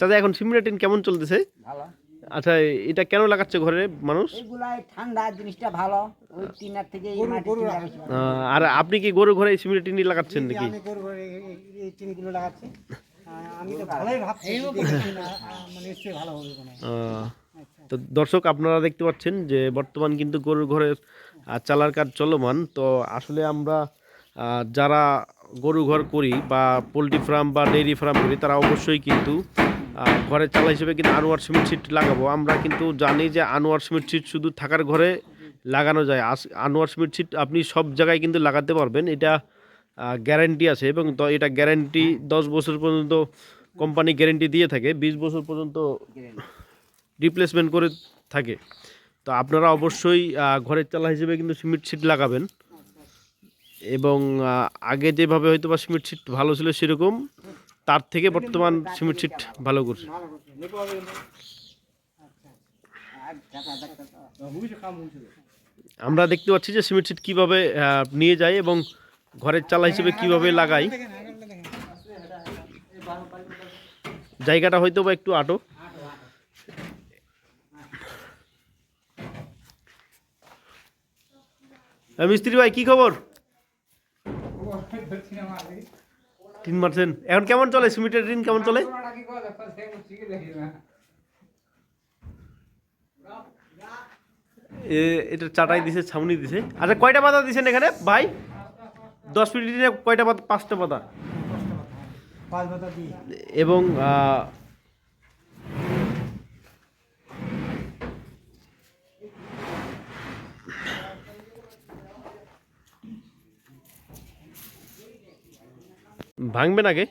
দাদা এখন কেমন চলতেছে? আচ্ছা এটা কেন লাগাচ্ছে ঘরে মানুষ? ঠান্ডা জিনিসটা আর আপনি কি গরু ঘরে লাগাচ্ছেন নাকি? ভালো হবে তো দর্শক, আপনারা দেখতে পাচ্ছেন যে বর্তমান কিন্তু গরুর ঘরের চালার কাজ চলমান। তো আসলে আমরা যারা গরু ঘর করি বা পোলট্রি ফার্ম বা ডেইরি ফার্ম করি, তারা অবশ্যই কিন্তু ঘরের চালা হিসেবে কিন্তু আনোয়ার সিমেন্ট সিট লাগাবো। আমরা কিন্তু জানি যে আনোয়ার সিমেন্ট সিট শুধু থাকার ঘরে লাগানো যায়। আনোয়ার সিমেন্ট সিট আপনি সব জায়গায় কিন্তু লাগাতে পারবেন। এটা গ্যারান্টি আছে এবং এটা গ্যারান্টি দশ বছর পর্যন্ত কোম্পানি গ্যারান্টি দিয়ে থাকে। বিশ বছর পর্যন্ত রিপ্লেসমেন্ট করে থাকে। তো আপনারা অবশ্যই ঘরের চালা হিসেবে কিন্তু সিমেন্ট সিট লাগাবেন। এবং আগে যেভাবে হয়তো বা সিমেন্ট সিট ভালো ছিল সেরকম, তার থেকে বর্তমান সিমেন্ট সিট ভালো করছে। আমরা দেখতে পাচ্ছি যে সিমেন্ট সিট কীভাবে নিয়ে যায় এবং ঘরের চালা হিসেবে কীভাবে লাগাই জায়গাটা হয়তো বা একটু আটো মিস্ত্রি ভাই কি খবর? তিন মারছেন। এখন কেমন চলে? সিমেন্টের ঋণ কেমন চলে? এ এটা চাটাই দিছে ছাউনি দিছে। আচ্ছা কয়টা পাতা দিছেন এখানে ভাই? দশ মিনিট কয়টা পাতা? পাঁচটা পাতা। এবং ভাঙবেন আগে?